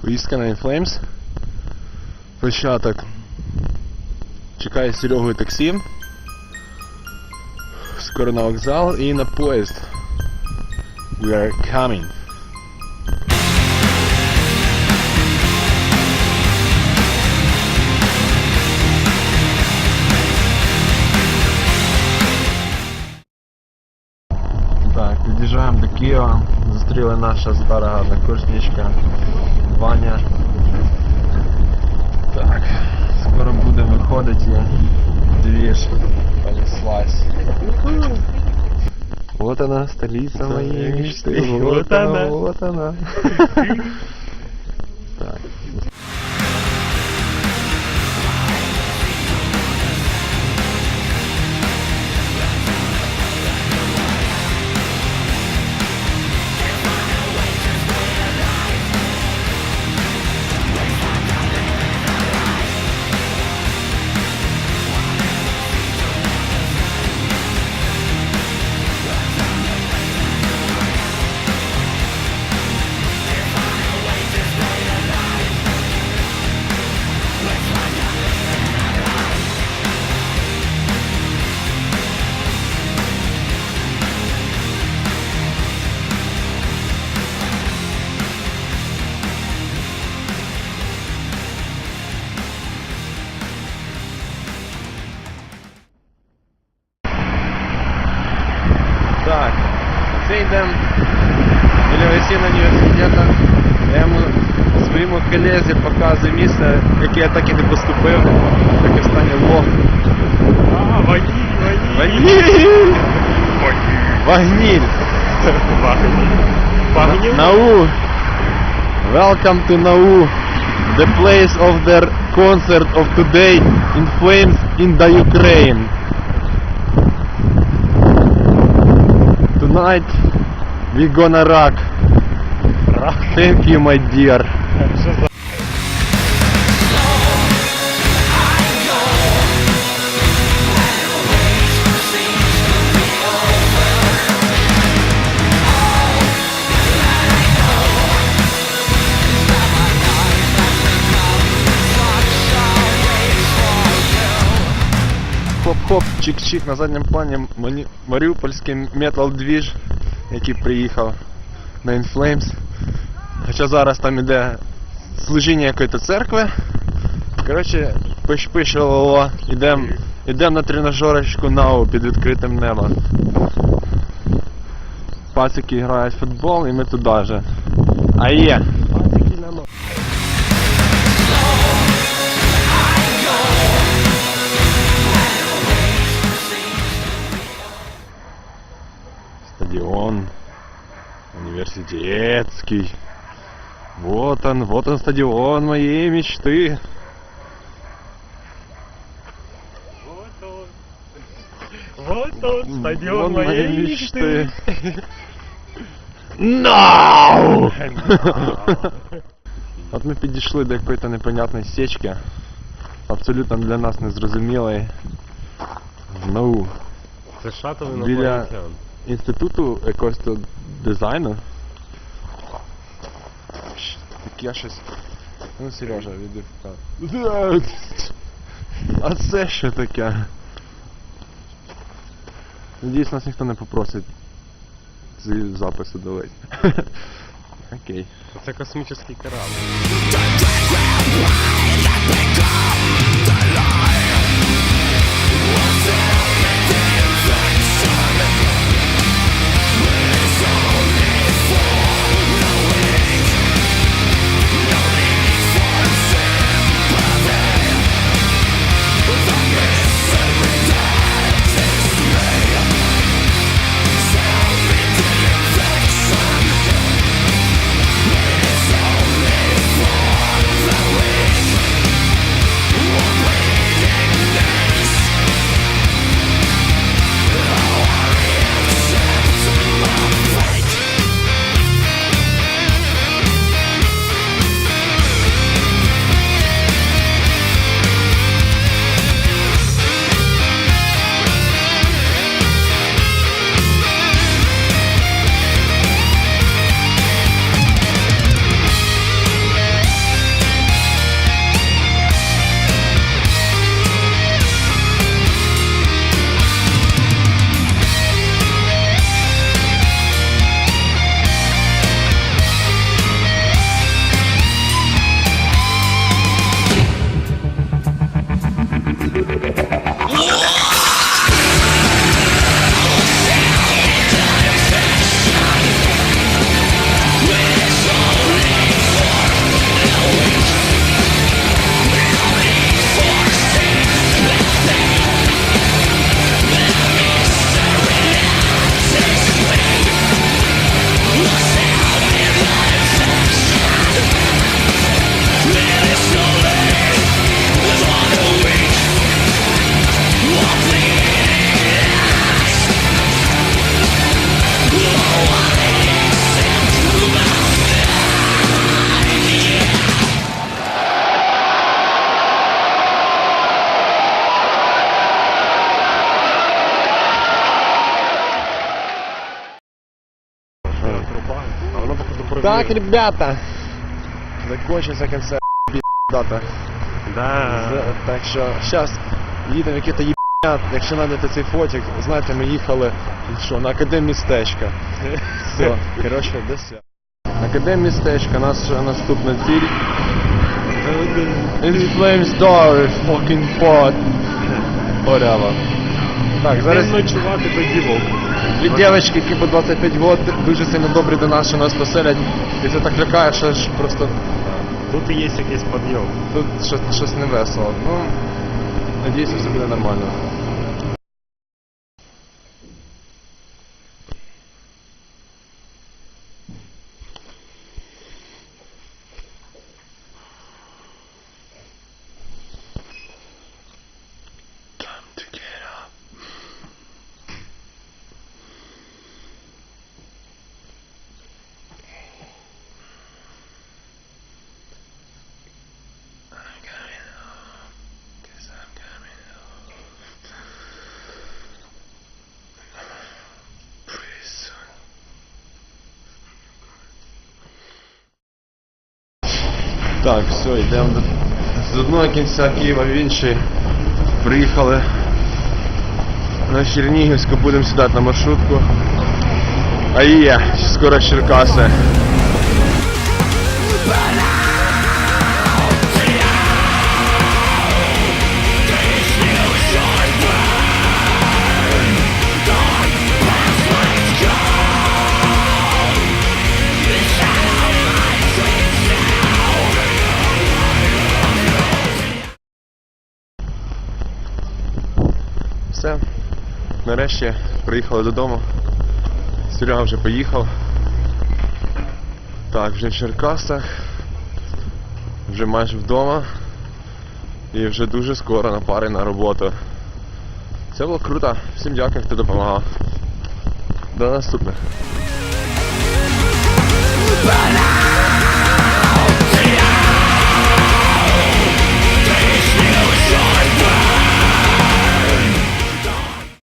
Поїздка на Inflames. Початок. Чекає Серегу таксі. Скоро на вокзал і на поїзд. We are coming. Так, під'їжджаємо до Києва. Зустріли наша стара однокурсничка Ваня. Так, скоро буде виходити двіж. Понеслась. Вот она, столица моей мечты. Вот она. Вот она. біля весіння університету. Я йому своєму колезі показую місце, яке я так і не поступив. Так і останній влог. А, ваниль, ваниль. Ваніль! Ваниль. Вагніль! Нау! Welcome to Nau, the place of their concert of today in flames in the Ukraine. Tonight we gonna rock. Thank you, my dear. Що за... Хоп-хоп, чик-чик на задньому плані мані- маріупольський метал двіж, Який приїхав на Inflames. Хоча зараз там іде служіння якоїсь церкви. Коротше, пиш-пиш, ло ідемо ідем на тренажерочку НАУ під відкритим небом. Пацики грають в футбол і ми туди же. А є! Стадион университетский. Вот он, вот он стадион моей мечты. Вот он. Вот он, стадион Вон моей мечты. No! От ми підійшли до якоїсь непонятної сечки. Абсолютно для нас незрозумілої. Ну, Це шатл Біля- інопланетян. інституту якогось тут дизайну. Щ, Таке щось. Ну, Сережа, віди вправо. А це що таке? Надіюсь, нас ніхто не попросить ці записи долить. Окей. Це космічний корабль. Так, ребята, закончился концерт дата. Да. Так що зараз їдемо в який-то їбня, якщо знайдете цей фотик, знаєте, ми їхали що, на академмістечко. Все, коротше, до свя. Академмістечко, наша наступна ціль. In Flames Door, fucking pot. Орява. Так, зараз Він ночувати до дівок. Від дівчатки, які по 25 років, дуже сильно добрі до нас, що нас поселять. І це так лякає, що ж просто Тут є якийсь підйом. тут щось, щось не весело. Ну, надіюся, все буде нормально. Так, все, йдемо з одного кінця Києва в інший. Приїхали на Чернігівську, будемо сідати на маршрутку. А є, скоро Черкаси. Все, нарешті приїхали додому. Серега вже поїхав. Так, вже в Черкасах, вже майже вдома і вже дуже скоро на пари на роботу. Це було круто. Всім дякую, хто допомагав. До наступних.